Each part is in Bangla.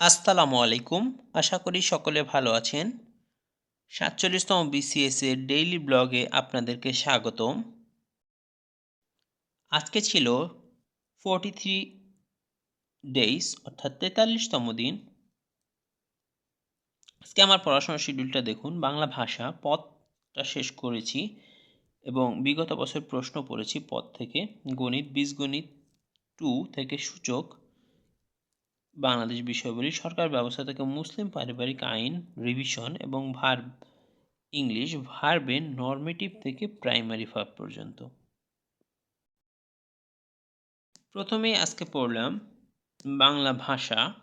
আসসালামু আলাইকুম। আশা করি সকলে ভালো আছেন। সাতচল্লিশতম বিসিএস এর ডেইলি ব্লগে আপনাদেরকে স্বাগতম। আজকে ছিল ফোরটি থ্রি ডেইস অর্থাৎ তেতাল্লিশতম দিন। আজকে আমার পড়াশোনার শিডিউলটা দেখুন। বাংলা ভাষা পথটা শেষ করেছি এবং বিগত বছর প্রশ্ন পড়েছি পদ থেকে। গণিত, বীজগণিত টু থেকে সূচক বাংলাদেশ বিষয়বলী সরকার ব্যবস্থা থেকে মুসলিম পারিবারিক আইন রিভিশন এবং ভার ইংলিশ ভার্বের নর্মেটিভ থেকে প্রাইমারি ভার্ব পর্যন্ত। প্রথমেই আজকে পড়লাম বাংলা ভাষা।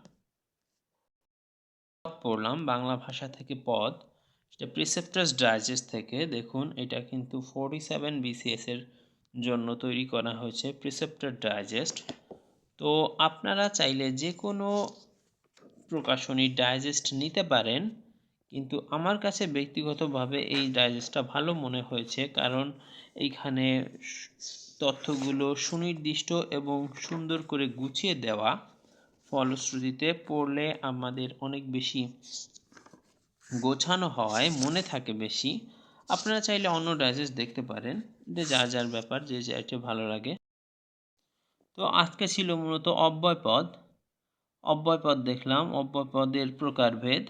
পড়লাম বাংলা ভাষা থেকে পদ, সেটা প্রিসেপ্টার্স ডাইজেস্ট থেকে। দেখুন, এটা কিন্তু ফোরটি সেভেন বিসিএস এর জন্য তৈরি করা হয়েছে প্রিসেপ্টার ডাইজেস্ট তো আপনারা চাইলে যে কোনো প্রকাশনী ডাইজেস্ট নিতে পারেন, কিন্তু আমার কাছে ব্যক্তিগতভাবে এই ডাইজেস্টটা ভালো মনে হয়েছে, কারণ এইখানে তথ্যগুলো সুনির্দিষ্ট এবং সুন্দর করে গুছিয়ে দেওয়া ফলশ্রুতিতে পড়লে আমাদের অনেক বেশি গোছানো হয়, মনে থাকে বেশি। আপনারা চাইলে অন্য ডাইজেস্ট দেখতে পারেন, যে যার যার ব্যাপার, যে যেটা ভালো লাগে। তো আজকে ছিল মূলত অব্যয় পদ। অব্যয় পদ দেখলাম, অব্যয় পদের প্রকারভেদ।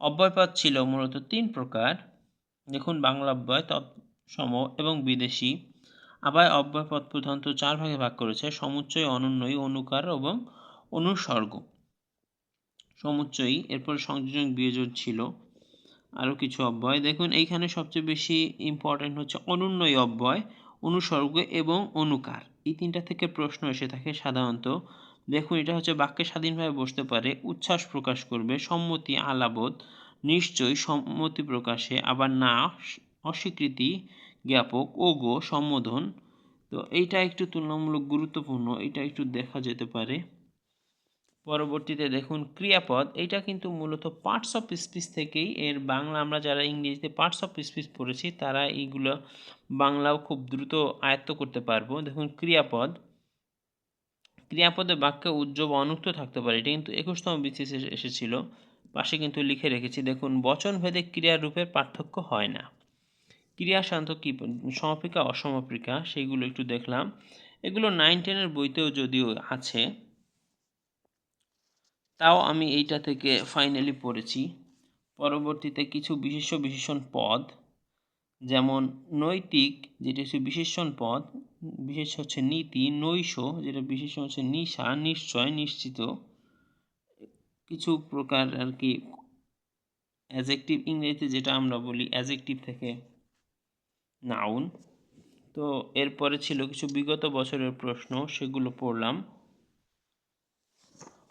অব্যয় পদ ছিল মূলত তিন প্রকার। দেখুন, বাংলা অব্যয় তৎসম এবং বিদেশি। আবার অব্যয় পদ প্রধানত চার ভাগে ভাগ করেছে, সমুচ্চয়, অনুন্নয়ী, অনুকার এবং অনুসর্গ। সমুচ্চয়ী, এরপর সংযোজন বিয়োজন ছিল। আরও কিছু অব্যয়। দেখুন, এইখানে সবচেয়ে বেশি ইম্পর্টেন্ট হচ্ছে অনুন্নয়ী অব্যয়, অনুসর্গ এবং অনুকার। এই তিনটা থেকে প্রশ্ন এসে থাকে সাধারণত। দেখুন, এটা হচ্ছে বাক্যে স্বাধীনভাবে বসতে পারে, উচ্ছ্বাস প্রকাশ করবে, সম্মতি আলাবোধ নিশ্চয় সম্মতি প্রকাশে, আবার না, অস্বীকৃতি, জ্ঞাপক ও গো সম্বোধন। তো এইটা একটু তুলনামূলক গুরুত্বপূর্ণ, এটা একটু দেখা যেতে পারে। পরবর্তীতে দেখুন ক্রিয়াপদ। এটা কিন্তু মূলত পার্টস অফ স্পিচ থেকেই এর বাংলা আমরা যারা ইংরেজিতে পার্টস অফ স্পিচ পড়েছি, তারা এইগুলো বাংলাও খুব দ্রুত আয়ত্ত করতে পারব। দেখুন ক্রিয়াপদ। ক্রিয়াপদে বাক্যে উজ্জ্বল অনুক্ত থাকতে পারে। এটা কিন্তু একুশতম বিসিএস এসেছিল। পাশে কিন্তু লিখে রেখেছি, দেখুন, বচনভেদে ক্রিয়ারূপের পার্থক্য হয় না। ক্রিয়া শান্ত কী, সমপিকা, অসমপিকা সেইগুলো একটু দেখলাম। এগুলো নাইন টেনের বইতেও যদিও আছে। তাও আমি এইটা থেকে ফাইনালি পড়েছি। পরবর্তীতে কিছু বিশেষ্য বিশেষণ পদ, যেমন নৈতিক, যেটা হচ্ছে বিশেষণ পদ, বিশেষ হচ্ছে নীতি, নৈশ, যেটা বিশেষণ হচ্ছে নিশা, নিশ্চয়, নিশ্চিত। কিছু প্রকার আর কি অ্যাজেকটিভ ইংরেজিতে যেটা আমরা বলি অ্যাজেকটিভ থেকে নাউন তো এরপরে ছিল কিছু বিগত বছরের প্রশ্ন, সেগুলো পড়লাম।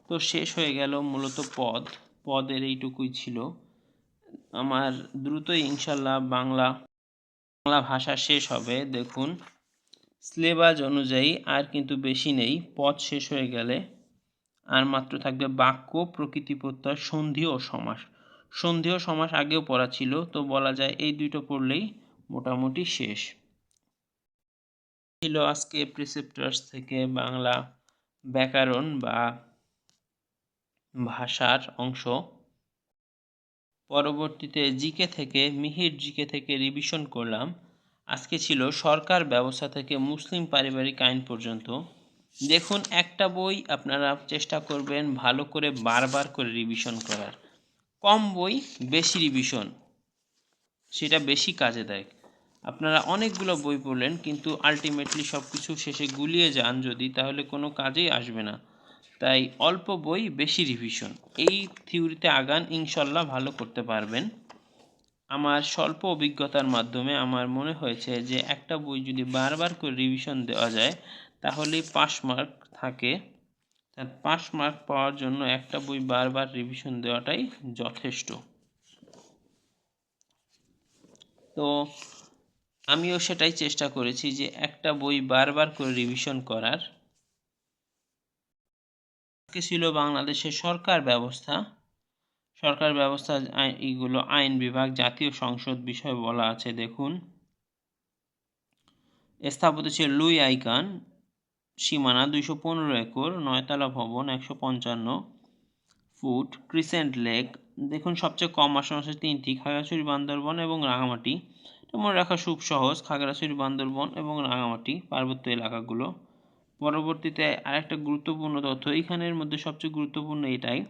তো শেষ হয়ে গেল মূলত পদ। পদের এইটুকুই ছিল। আমার দ্রুতই ইনশাল্লাহ বাংলা বাংলা ভাষা শেষ হবে। দেখুন সিলেবাস অনুযায়ী আর কিন্তু বেশি নেই। পদ শেষ হয়ে গেলে আর মাত্র থাকবে বাক্য, প্রকৃতি প্রত্যয়, সন্ধি ও সমাস। সন্ধি ও সমাস আগেও পড়া ছিল, তো বলা যায় এই দুটো পড়লেই মোটামুটি শেষ। ছিল আজকে প্রিসেপ্টার্স থেকে বাংলা ব্যাকরণ বা ভাষার অংশ। পরবর্তীতে জিকে থেকে, মিহির জিকে থেকে রিভিশন করলাম। আজকে ছিল সরকার ব্যবস্থা থেকে মুসলিম পারিবারিক আইন পর্যন্ত। দেখুন, একটা বই আপনারা চেষ্টা করবেন ভালো করে বারবার করে রিভিশন করার। কম বই, বেশি রিভিশন সেটা বেশি কাজে দেয়। আপনারা অনেকগুলো বই পড়লেন, কিন্তু আলটিমেটলি সব কিছু শেষে গুলিয়ে যান যদি, তাহলে কোনো কাজেই আসবে না। তাই অল্প বই, বেশি রিভিশন এই থিওরিতে আগান ইনশাল্লাহ ভালো করতে পারবেন। আমার স্বল্প অভিজ্ঞতার মাধ্যমে আমার মনে হয়েছে যে একটা বই যদি বারবার করে রিভিশন দেওয়া যায়, তাহলেই পাস মার্ক থাকে। তার পাস মার্ক পাওয়ার জন্য একটা বই বারবার রিভিশন দেওয়াটাই যথেষ্ট। তো আমিও সেটাই চেষ্টা করেছি যে একটা বই বারবার করে রিভিশন করার। ছিল বাংলাদেশের সরকার ব্যবস্থা। সরকার ব্যবস্থা এইগুলো আইন বিভাগ, জাতীয় সংসদ বিষয় বলা আছে, দেখুন। স্থাপত্য ছিল লুই আইকান, সীমানা দুইশো পনেরো একর, নয়তলা ভবন একশো পঞ্চান্ন ফুট, ক্রিসেন্ট লেক, দেখুন সবচেয়ে কম আসন আছে তিনটি, খাগড়াছড়ি, বান্দরবন এবং রাঙামাটি। মনে রাখা খুব সহজ, খাগড়াছড়ি, বান্দরবন এবং রাঙামাটি পার্বত্য এলাকাগুলো। পরবর্তীতে আরেকটা গুরুত্বপূর্ণ তথ্য, এইখানের মধ্যে সবচেয়ে গুরুত্বপূর্ণ এটাই।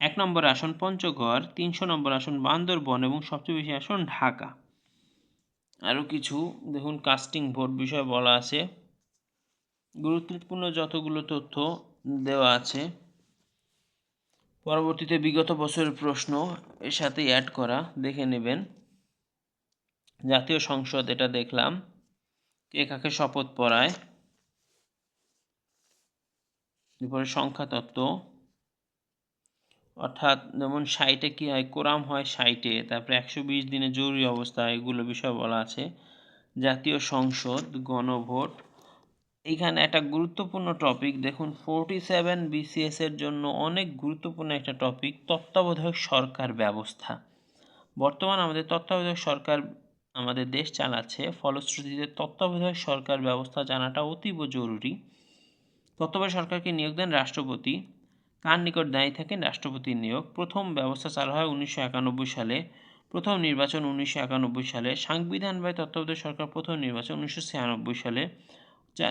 এক নম্বর আসন পঞ্চগড়, তিনশো নম্বর আসন বান্দরবন এবং সবচেয়ে বেশি আসন ঢাকা। আরও কিছু, দেখুন কাস্টিং ভোট বিষয়ে বলা আছে। গুরুত্বপূর্ণ যতগুলো তথ্য দেওয়া আছে। পরবর্তীতে বিগত বছরের প্রশ্ন, এর সাথে অ্যাড করা, দেখে নেবেন। জাতীয় সংসদ, এটা দেখলাম। কে কাকে শপথ পড়ায় এরপরে সংখ্যা তত্ত্ব। অর্থাৎ যেমন সাইটে কী হয়? কোরাম হয় সাইটে তারপরে একশো বিশ দিনে জরুরি অবস্থা, এগুলো বিষয় বলা আছে। জাতীয় সংসদ, গণভোট। এখানে একটা গুরুত্বপূর্ণ টপিক দেখুন ফোরটি সেভেন বিসিএস এর জন্য অনেক গুরুত্বপূর্ণ একটা টপিক তত্ত্বাবধায়ক সরকার ব্যবস্থা। বর্তমান আমাদের তত্ত্বাবধায়ক সরকার আমাদের দেশ চালাচ্ছে, ফলশ্রুতিতে তত্ত্বাবধায়ক সরকার ব্যবস্থা জানাটা অতীব জরুরি। তত্ত্বাবধায়ক সরকারকে নিয়োগ দেন রাষ্ট্রপতি। কার নিকট দায়ী থাকেন রাষ্ট্রপতির নিয়োগ? প্রথম ব্যবস্থা চালু হয় উনিশশো একানব্বই সালে। প্রথম নির্বাচন উনিশশো একানব্বই সালে। সাংবিধান বা তত্ত্বাবধায়ক সরকার প্রথম নির্বাচন উনিশশো ছিয়ানব্বই সালে।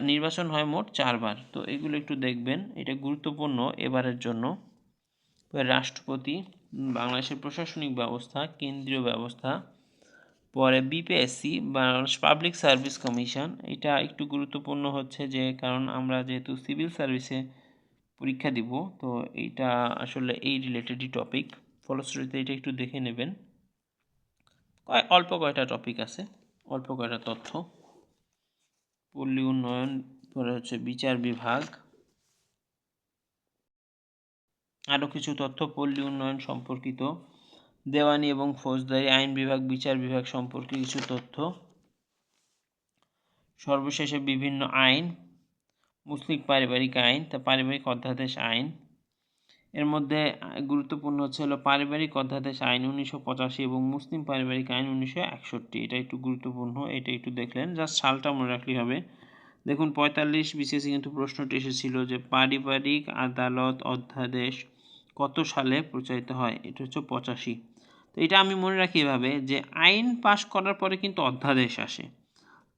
নির্বাচন হয় মোট চারবার। তো এগুলো একটু দেখবেন। এটা গুরুত্বপূর্ণ এবারের জন্য। রাষ্ট্রপতি বাংলাদেশের প্রশাসনিক ব্যবস্থা, কেন্দ্রীয় ব্যবস্থা। পরে B P S C Bangladesh public service commission এটা একটু গুরুত্বপূর্ণ হচ্ছে যে, কারণ আমরা যেহেতু সিভিল সার্ভিসে পরীক্ষা দিব, তো এইটা আসলে এই রিলেটেডই টপিক ফলশ্রুতিতে এটা একটু দেখে নেবেন। কয়, অল্প কয়টা টপিক আছে? অল্প কয়টা তথ্য। পল্লী উন্নয়ন, পরে হচ্ছে বিচার বিভাগ। আরও কিছু তথ্য, পল্লী উন্নয়ন সম্পর্কিত। দেওয়ানি এবং ফৌজদারি, আইন বিভাগ, বিচার বিভাগ সম্পর্কে কিছু তথ্য। সর্বশেষে বিভিন্ন আইন, মুসলিম পারিবারিক আইন, তা পারিবারিক অধ্যাদেশ আইন। এর মধ্যে গুরুত্বপূর্ণ হচ্ছে হলো পারিবারিক অধ্যাদেশ আইন উনিশশো পঁচাশি এবং মুসলিম পারিবারিক আইন উনিশশো একষট্টি। এটা একটু গুরুত্বপূর্ণ, এটা একটু দেখলেন। জাস্ট সালটা মনে রাখলেই হবে। দেখুন, পঁয়তাল্লিশ বিসিএসি কিন্তু প্রশ্নটি এসেছিল যে পারিবারিক আদালত অধ্যাদেশ কত সালে প্রচারিত হয়? এটা হচ্ছে পঁচাশি। তো এটা আমি মনে রাখি এভাবে যে আইন পাশ করার পরে কিন্তু অধ্যাদেশ আসে।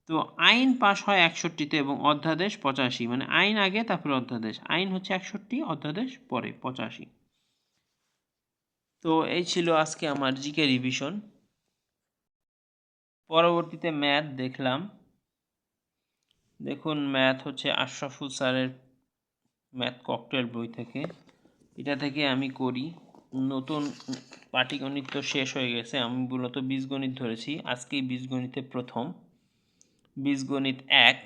তো আইন পাশ হয় একষট্টিতে এবং অধ্যাদেশ পঁচাশি। মানে আইন আগে, তারপরে অধ্যাদেশ। আইন হচ্ছে একষট্টি, অধ্যাদেশ পরে পঁচাশি। তো এই ছিল আজকে আমার জিকে রিভিশন পরবর্তীতে ম্যাথ দেখলাম। দেখুন ম্যাথ হচ্ছে আশরাফুল স্যারের ম্যাথ ককটেল বই থেকে। এটা থেকে আমি করি। নতুন পাটিগণিত তো শেষ হয়ে গেছে। আমি মূলত বীজগণিত ধরেছি। আজকেই বীজগণিতে প্রথম। বীজগণিত এক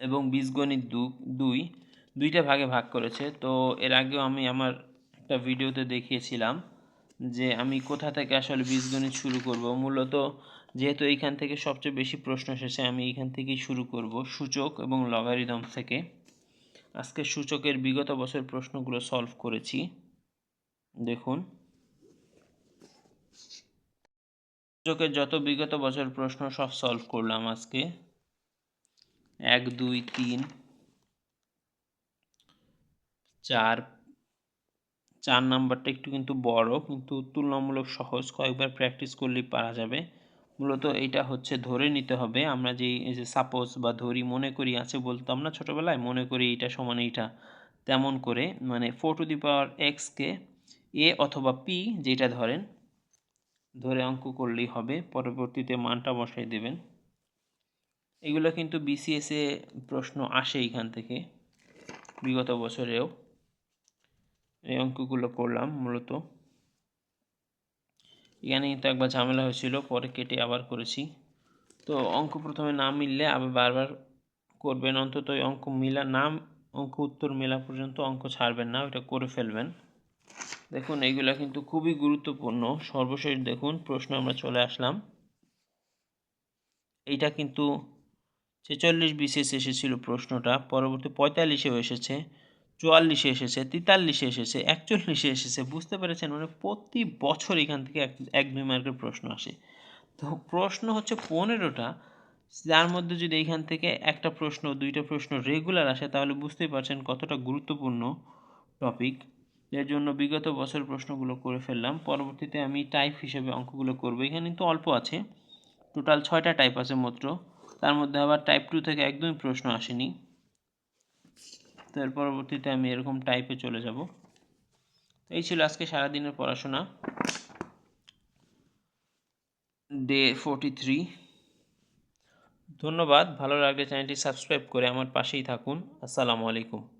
এবং বীজগণিত দু, দুই। দুইটা ভাগে ভাগ করেছে। তো এর আগেও আমি আমার একটা ভিডিওতে দেখিয়েছিলাম যে আমি কোথা থেকে আসলে বীজগণিত শুরু করব। মূলত যেহেতু এইখান থেকে সবচেয়ে বেশি প্রশ্ন এসেছে, আমি এইখান থেকেই শুরু করব। সূচক এবং লগারিদম থেকে। আজকে সূচকের বিগত বছর প্রশ্নগুলো সলভ করেছি। দেখুন। সূচকের যত বিগত বছর প্রশ্ন সব সলভ করলাম আজকে। এক, দুই, তিন, চার চার নাম্বারটা একটু কিন্তু বড়, কিন্তু তুলনামূলক সহজ, কয়েকবার প্র্যাকটিস করলেই পারা যাবে। মূলত এটা হচ্ছে ধরে নিতে হবে। আমরা যেই যে সাপোজ বা ধরি মনে করি, আছে বলতাম না ছোটোবেলায়, মনে করি এইটা সমান এইটা। তেমন করে মানে ফোর টু দি পাওয়ার এক্সকে এ অথবা পি যেটা ধরেন, ধরে অঙ্ক করলেই হবে, পরবর্তীতে মানটা বসাই দেবেন। এগুলো কিন্তু বিসিএসে প্রশ্ন আসে এখান থেকে, বিগত বছরেও। এই অঙ্কগুলো করলাম মূলত। এখানে কিন্তু একবার ঝামেলা হয়েছিল, পরে কেটে আবার করেছি। তো অঙ্ক প্রথমে না মিললে আবার বারবার করবেন, অন্তত অঙ্ক মিলা, নাম, অঙ্ক উত্তর মেলা পর্যন্ত অঙ্ক ছাড়বেন না, ওইটা করে ফেলবেন। দেখুন, এইগুলো কিন্তু খুবই গুরুত্বপূর্ণ। সর্বশেষ দেখুন, প্রশ্ন আমরা চলে আসলাম। এইটা কিন্তু ছেচল্লিশ বিশেষ এসেছিল প্রশ্নটা, পরবর্তী পঁয়তাল্লিশেও এসেছে। চুয়াল্লিশে এসেছে, তেতাল্লিশে এসেছে, একচল্লিশে এসেছে, বুঝতে পেরেছেন? মানে প্রতি বছর এখান থেকে এক এক দুই মার্কের প্রশ্ন আসে। তো প্রশ্ন হচ্ছে পনেরোটা, যার মধ্যে যদি এইখান থেকে একটা প্রশ্ন, দুইটা প্রশ্ন রেগুলার আসে, তাহলে বুঝতেই পারছেন কতটা গুরুত্বপূর্ণ টপিক এর জন্য বিগত বছর প্রশ্নগুলো করে ফেললাম, পরবর্তীতে আমি টাইপ হিসেবে অঙ্কগুলো করব। এখানে কিন্তু অল্প আছে টোটাল ছয়টা টাইপ আছে মাত্র, তার মধ্যে আবার টাইপ টু থেকে একদমই প্রশ্ন আসেনি। এর পরবর্তীতে আমি এরকম টাইপে চলে যাব। এই ছিল আজকে সারাদিনের পড়াশোনা। ডে ফোরটি থ্রি ধন্যবাদ, ভালো লাগলে চ্যানেলটি সাবস্ক্রাইব করে আমার পাশেই থাকুন। আসসালামু আলাইকুম।